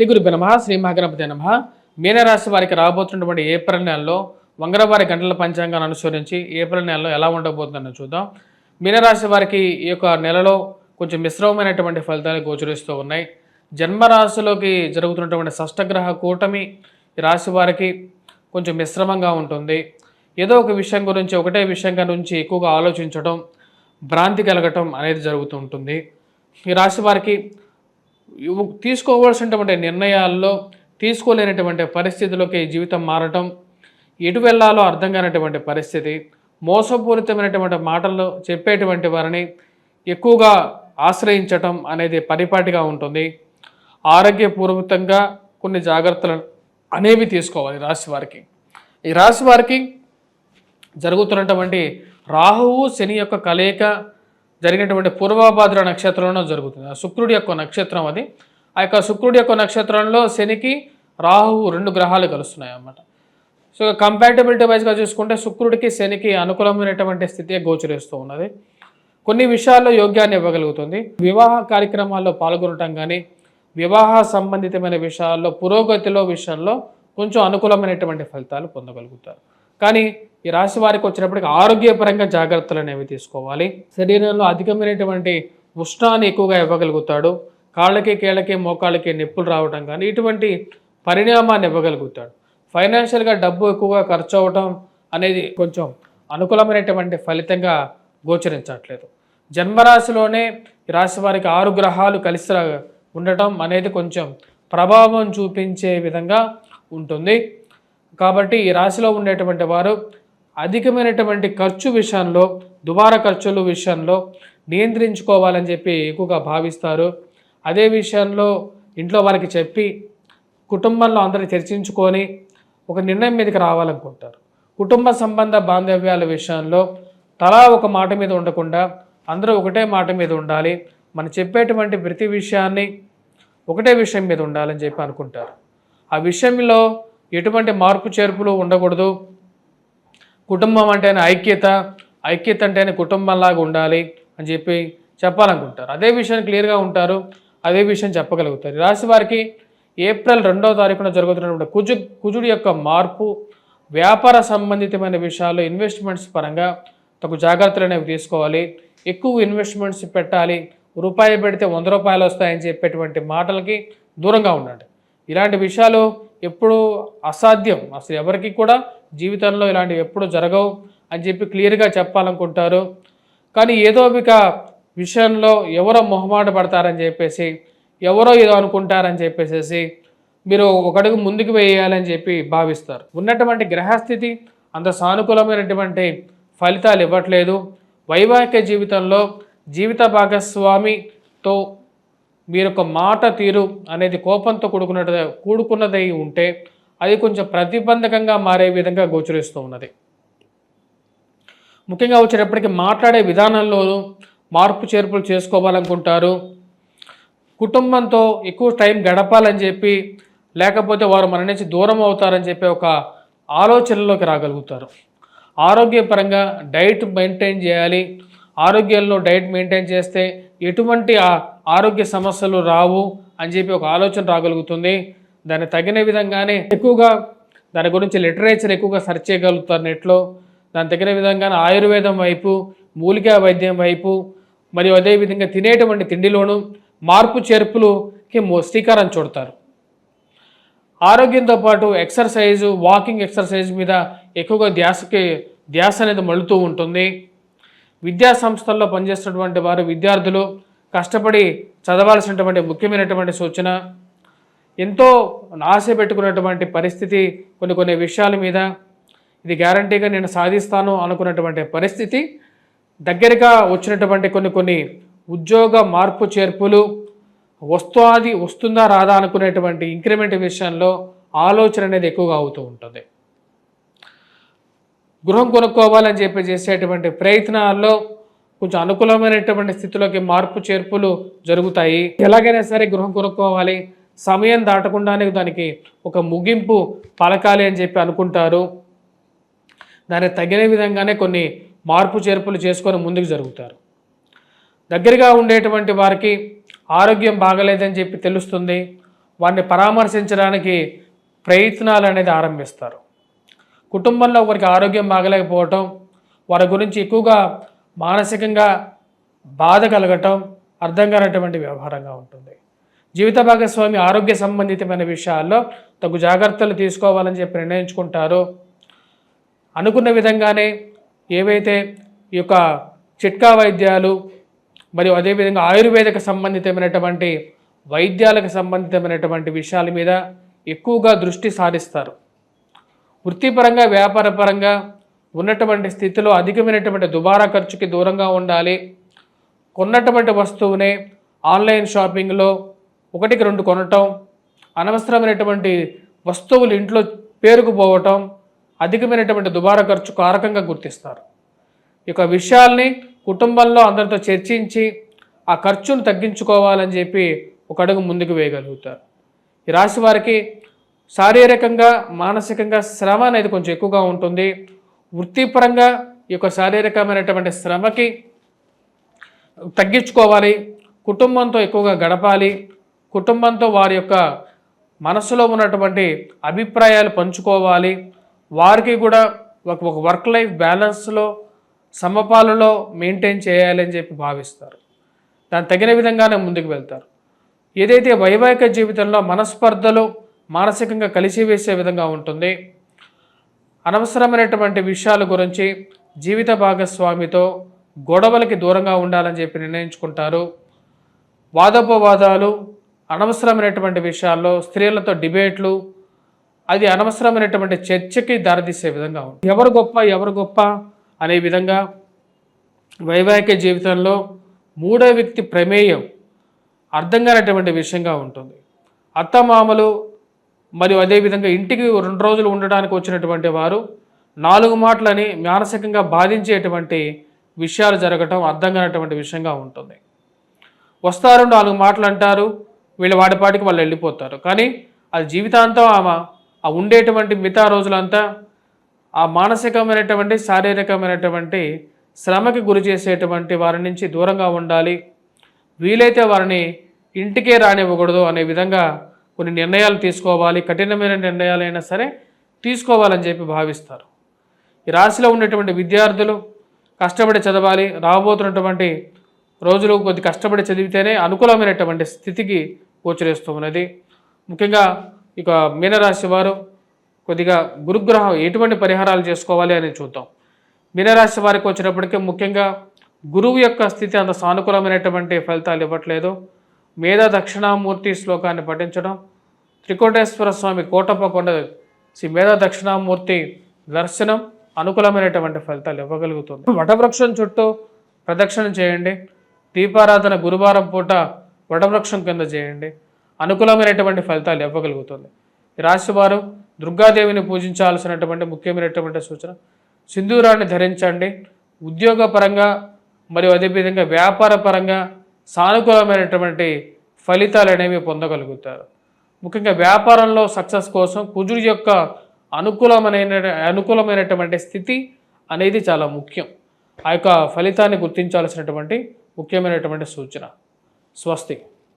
శ్రీ గురు నమ శ్రీ మహాగణపతి నమ. మీనరాశి వారికి రాబోతున్నటువంటి ఏప్రిల్ నెలలో వంగరవారి గంటల పంచాంగాన్ని అనుసరించి ఏప్రిల్ నెలలో ఎలా ఉండబోతుందని చూద్దాం. మీనరాశి వారికి ఈ యొక్క నెలలో కొంచెం మిశ్రమమైనటువంటి ఫలితాలు గోచరిస్తూ ఉన్నాయి. జన్మరాశిలోకి జరుగుతున్నటువంటి షష్టగ్రహ కూటమి ఈ రాశి వారికి కొంచెం మిశ్రమంగా ఉంటుంది. ఏదో ఒక విషయం గురించి ఒకటే విషయం గురించి ఎక్కువగా ఆలోచించడం భ్రాంతి కలగటం అనేది జరుగుతూ ఉంటుంది. ఈ రాశి వారికి తీసుకోవాల్సినటువంటి నిర్ణయాల్లో తీసుకోలేనటువంటి పరిస్థితిలోకి జీవితం మారటం ఎటు వెళ్ళాలో అర్థం కానటువంటి పరిస్థితి మోసపూరితమైనటువంటి మాటలు చెప్పేటువంటి వారిని ఎక్కువగా ఆశ్రయించటం అనేది పరిపాటిగా ఉంటుంది. ఆరోగ్యపూర్వకంగా కొన్ని జాగ్రత్తలు అనేవి తీసుకోవాలి రాశి వారికి. ఈ రాశి వారికి జరుగుతున్నటువంటి రాహువు శని యొక్క కలయిక జరిగినటువంటి పూర్వభాద్ర నక్షత్రంలో జరుగుతుంది. ఆ శుక్రుడి యొక్క నక్షత్రం అది. ఆ యొక్క శుక్రుడి యొక్క నక్షత్రంలో శనికి రాహువు రెండు గ్రహాలు కలుస్తున్నాయి అన్నమాట. సో కంపాటబిలిటీ వైజ్గా చూసుకుంటే శుక్రుడికి శనికి అనుకూలమైనటువంటి స్థితి గోచరిస్తూ ఉన్నది. కొన్ని విషయాల్లో యోగ్యాన్ని ఇవ్వగలుగుతుంది. వివాహ కార్యక్రమాల్లో పాల్గొనటం కానీ వివాహ సంబంధితమైన విషయాల్లో పురోగతిలో విషయంలో కొంచెం అనుకూలమైనటువంటి ఫలితాలు పొందగలుగుతారు. కానీ ఈ రాశి వారికి వచ్చినప్పటికీ ఆరోగ్యపరంగా జాగ్రత్తలు అనేవి తీసుకోవాలి. శరీరంలో అధికమైనటువంటి ఉష్ణాన్ని ఎక్కువగా ఇవ్వగలుగుతాడు. కాళ్ళకి కీళ్ళకి మోకాళ్ళకి నొప్పులు రావడం కానీ ఇటువంటి పరిణామాన్ని ఇవ్వగలుగుతాడు. ఫైనాన్షియల్గా డబ్బు ఎక్కువగా ఖర్చు అవటం అనేది కొంచెం అనుకూలమైనటువంటి ఫలితంగా గోచరించట్లేదు. జన్మరాశిలోనే ఈ రాశి వారికి ఆరు గ్రహాలు కలిసి ఉండటం అనేది కొంచెం ప్రభావం చూపించే విధంగా ఉంటుంది. కాబట్టి ఈ రాశిలో ఉండేటువంటి వారు అధికమైనటువంటి ఖర్చు విషయంలో దుబారా ఖర్చుల విషయంలో నియంత్రించుకోవాలని చెప్పి ఎక్కువగా భావిస్తారు. అదే విషయంలో ఇంట్లో వారికి చెప్పి కుటుంబంలో అందరూ చర్చించుకొని ఒక నిర్ణయం మీదకి రావాలనుకుంటారు. కుటుంబ సంబంధ బాంధవ్యాల విషయంలో తలా ఒక మాట మీద ఉండకుండా అందరూ ఒకటే మాట మీద ఉండాలి. మనం చెప్పేటువంటి ప్రతి విషయాన్ని ఒకటే విషయం మీద ఉండాలని చెప్పి అనుకుంటారు. ఆ విషయంలో ఎటువంటి మార్పు చేర్పులు ఉండకూడదు. కుటుంబం అంటేనే ఐక్యత ఐక్యత అంటేనే కుటుంబంలాగా ఉండాలి అని చెప్పి చెప్పాలనుకుంటారు. అదే విషయాన్ని క్లియర్గా ఉంటారు అదే విషయం చెప్పగలుగుతారు. రాశి వారికి ఏప్రిల్ రెండో తారీఖున జరుగుతున్నటువంటి కుజు కుజుడి యొక్క మార్పు వ్యాపార సంబంధితమైన విషయాల్లో ఇన్వెస్ట్మెంట్స్ పరంగా తగు జాగ్రత్తలు అనేవి తీసుకోవాలి. ఎక్కువ ఇన్వెస్ట్మెంట్స్ పెట్టాలి రూపాయి పెడితే వంద రూపాయలు వస్తాయని చెప్పేటువంటి మాటలకి దూరంగా ఉండండి. ఇలాంటి విషయాలు ఎప్పుడూ అసాధ్యం. అసలు ఎవరికి కూడా జీవితంలో ఇలాంటివి ఎప్పుడు జరగవు అని చెప్పి క్లియర్గా చెప్పాలనుకుంటారు. కానీ ఏదో ఒక విషయంలో ఎవరో మొహమాట పడతారని చెప్పేసి ఎవరో ఏదో అనుకుంటారని చెప్పేసి మీరు ఒకడుగు ముందుకు వేయాలని చెప్పి భావిస్తారు. ఉన్నటువంటి గ్రహస్థితి అంత సానుకూలమైనటువంటి ఫలితాలు ఇవ్వట్లేదు. వైవాహిక జీవితంలో జీవిత భాగస్వామితో మీరు ఒక మాట తీరు అనేది కోపంతో కూడుకున్నది కూడుకున్నదై ఉంటే అది కొంచెం ప్రతిబంధకంగా మారే విధంగా గోచరిస్తూ ఉన్నది. ముఖ్యంగా వచ్చేటప్పటికి మాట్లాడే విధానంలోనూ మార్పు చేర్పులు చేసుకోవాలనుకుంటారు. కుటుంబంతో ఎక్కువ టైం గడపాలని చెప్పి లేకపోతే వారు మన నుంచి దూరం అవుతారని చెప్పి ఒక ఆలోచనలోకి రాగలుగుతారు. ఆరోగ్యపరంగా డైట్ మెయింటైన్ చేయాలి. ఆరోగ్యంలో డైట్ మెయింటైన్ చేస్తే ఎటువంటి ఆరోగ్య సమస్యలు రావు అని చెప్పి ఒక ఆలోచన రాగలుగుతుంది. దాన్ని తగిన విధంగానే ఎక్కువగా దాని గురించి లిటరేచర్ ఎక్కువగా సెర్చ్ చేయగలుగుతారు నెట్లో. దాని తగిన విధంగానే ఆయుర్వేదం వైపు మూలికా వైద్యం వైపు మరియు అదేవిధంగా తినేటువంటి తిండిలోనూ మార్పు చేర్పులుకి శ్రీకారం చూడతారు. ఆరోగ్యంతో పాటు ఎక్సర్సైజు వాకింగ్ ఎక్సర్సైజ్ మీద ఎక్కువగా ధ్యాసకి ధ్యాస అనేది మళ్ళుతూ ఉంటుంది. విద్యా సంస్థల్లో పనిచేస్తున్నటువంటి వారు విద్యార్థులు కష్టపడి చదవాల్సినటువంటి ముఖ్యమైనటువంటి సూచన ఎంతో ఆశ పెట్టుకున్నటువంటి పరిస్థితి కొన్ని కొన్ని విషయాల మీద ఇది గ్యారంటీగా నేను సాధిస్తాను అనుకున్నటువంటి పరిస్థితి. దగ్గరగా వచ్చినటువంటి కొన్ని కొన్ని ఉద్యోగ మార్పు చేర్పులు వస్తుంది వస్తుందా రాదా అనుకునేటువంటి ఇంక్రిమెంట్ విషయంలో ఆలోచన అనేది ఎక్కువగా అవుతూ ఉంటుంది. గృహం కొనుక్కోవాలని చెప్పి చేసేటువంటి ప్రయత్నాల్లో కొంచెం అనుకూలమైనటువంటి స్థితిలోకి మార్పు చేర్పులు జరుగుతాయి. ఎలాగైనా సరే గృహం కొనుక్కోవాలి. సమయం దాటకుండానే దానికి ఒక ముగింపు పలకాలి అని చెప్పి అనుకుంటారు. దానికి తగిన విధంగానే కొన్ని మార్పు చేర్పులు చేసుకొని ముందుకు జరుగుతారు. దగ్గరగా ఉండేటువంటి వారికి ఆరోగ్యం బాగలేదని చెప్పి తెలుస్తుంది. వారిని పరామర్శించడానికి ప్రయత్నాలు అనేది ఆరంభిస్తారు. కుటుంబంలో ఒకరికి ఆరోగ్యం బాగలేకపోవటం వారి గురించి ఎక్కువగా మానసికంగా బాధ కలగటం అర్థం కానటువంటి వ్యవహారంగా ఉంటుంది. జీవిత భాగస్వామి ఆరోగ్య సంబంధితమైన విషయాల్లో తగు జాగ్రత్తలు తీసుకోవాలని చెప్పి నిర్ణయించుకుంటారో. అనుకున్న విధంగానే ఏవైతే ఈ యొక్క చిట్కా వైద్యాలు మరియు అదేవిధంగా ఆయుర్వేదక సంబంధితమైనటువంటి వైద్యాలకు సంబంధితమైనటువంటి విషయాల మీద ఎక్కువగా దృష్టి సారిస్తారు. వృత్తిపరంగా వ్యాపారపరంగా ఉన్నటువంటి స్థితిలో అధికమైనటువంటి దుబారా ఖర్చుకి దూరంగా ఉండాలి. కొన్నటువంటి వస్తువునే ఆన్లైన్ షాపింగ్లో ఒకటికి రెండు కొనటం అనవసరమైనటువంటి వస్తువులు ఇంట్లో పేరుకుపోవటం అధికమైనటువంటి దుబారా ఖర్చు కారకంగా గుర్తిస్తారు. ఈ యొక్క విషయాల్ని కుటుంబంలో అందరితో చర్చించి ఆ ఖర్చును తగ్గించుకోవాలని చెప్పి ఒక అడుగు ముందుకు వేయగలుగుతారు. ఈ రాశి వారికి శారీరకంగా మానసికంగా శ్రమ అనేది కొంచెం ఎక్కువగా ఉంటుంది. వృత్తిపరంగా ఈ యొక్క శారీరకమైనటువంటి శ్రమకి తగ్గించుకోవాలి. కుటుంబంతో ఎక్కువగా గడపాలి. కుటుంబంతో వారి యొక్క మనసులో ఉన్నటువంటి అభిప్రాయాలు పంచుకోవాలి. వారికి కూడా ఒక ఒక వర్క్ లైఫ్ బ్యాలెన్స్లో సమపాలలో మెయింటైన్ చేయాలని చెప్పి భావిస్తారు. దాని తగిన విధంగానే ముందుకు వెళ్తారు. ఏదైతే వైవాహిక జీవితంలో మనస్పర్ధలు మానసికంగా కలిసివేసే విధంగా ఉంటుంది. అనవసరమైనటువంటి విషయాల గురించి జీవిత భాగస్వామితో గొడవలకి దూరంగా ఉండాలని చెప్పి నిర్ణయించుకుంటారు. వాదోపవాదాలు అనవసరమైనటువంటి విషయాల్లో స్త్రీలతో డిబేట్లు అది అనవసరమైనటువంటి చర్చకి దారితీసే విధంగా ఉంది ఎవరు గొప్ప ఎవరు గొప్ప అనే విధంగా వైవాహిక జీవితంలో మూడో వ్యక్తి ప్రమేయం అర్థం కానటువంటి విషయంగా ఉంటుంది. అత్తమామలు మరియు అదేవిధంగా ఇంటికి రెండు రోజులు ఉండడానికి వచ్చినటువంటి వారు నాలుగు మాటలని మానసికంగా బాధించేటువంటి విషయాలు జరగటం అర్థం కానటువంటి విషయంగా ఉంటుంది. వస్తారు నాలుగు మాటలు అంటారు వీళ్ళ వాడిపాటికి వాళ్ళు వెళ్ళిపోతారు. కానీ అది జీవితాంతం ఆమె ఆ ఉండేటువంటి మిగతా రోజులంతా ఆ మానసికమైనటువంటి శారీరకమైనటువంటి శ్రమకి గురి చేసేటువంటి వారి నుంచి దూరంగా ఉండాలి. వీలైతే వారిని ఇంటికే రానివ్వకూడదు అనే విధంగా కొన్ని నిర్ణయాలు తీసుకోవాలి కఠినమైన నిర్ణయాలైనా సరే తీసుకోవాలని చెప్పి భావిస్తారు. ఈ రాశిలో ఉన్నటువంటి విద్యార్థులు కష్టపడి చదవాలి రాబోతున్నటువంటి రోజులు కొద్ది కష్టపడి చదివితేనే అనుకూలమైనటువంటి స్థితికి గోచరిస్తూ ఉన్నది. ముఖ్యంగా ఇక మీనరాశి వారు కొద్దిగా గురుగ్రహం ఎటువంటి పరిహారాలు చేసుకోవాలి అని చూద్దాం. మీనరాశి వారికి వచ్చినప్పటికీ ముఖ్యంగా గురువు యొక్క స్థితి అంత సానుకూలమైనటువంటి ఫలితాలు ఇవ్వట్లేదు. మేధా దక్షిణామూర్తి శ్లోకాన్ని పఠించడం త్రికోటేశ్వర స్వామి కోటప్ప కొండ శ్రీ మేధా దక్షిణామూర్తి దర్శనం అనుకూలమైనటువంటి ఫలితాలు ఇవ్వగలుగుతుంది. వటవృక్షం చుట్టూ ప్రదక్షిణ చేయండి. దీపారాధన గురువారం పూట వటవృక్షం కింద చేయండి. అనుకూలమైనటువంటి ఫలితాలు ఇవ్వగలుగుతుంది. రాశి రాశివారు దుర్గాదేవిని పూజించాల్సినటువంటి ముఖ్యమైనటువంటి సూచన. సింధూరాన్ని ధరించండి. ఉద్యోగపరంగా మరియు అదేవిధంగా వ్యాపార పరంగా సానుకూలమైనటువంటి ఫలితాలు అనేవి పొందగలుగుతారు. ముఖ్యంగా వ్యాపారంలో సక్సెస్ కోసం కుజుడి యొక్క అనుకూలమైన అనుకూలమైనటువంటి స్థితి అనేది చాలా ముఖ్యం. ఆ యొక్క ఫలితాన్ని గుర్తించాల్సినటువంటి ముఖ్యమైనటువంటి సూచన. స్వస్తి.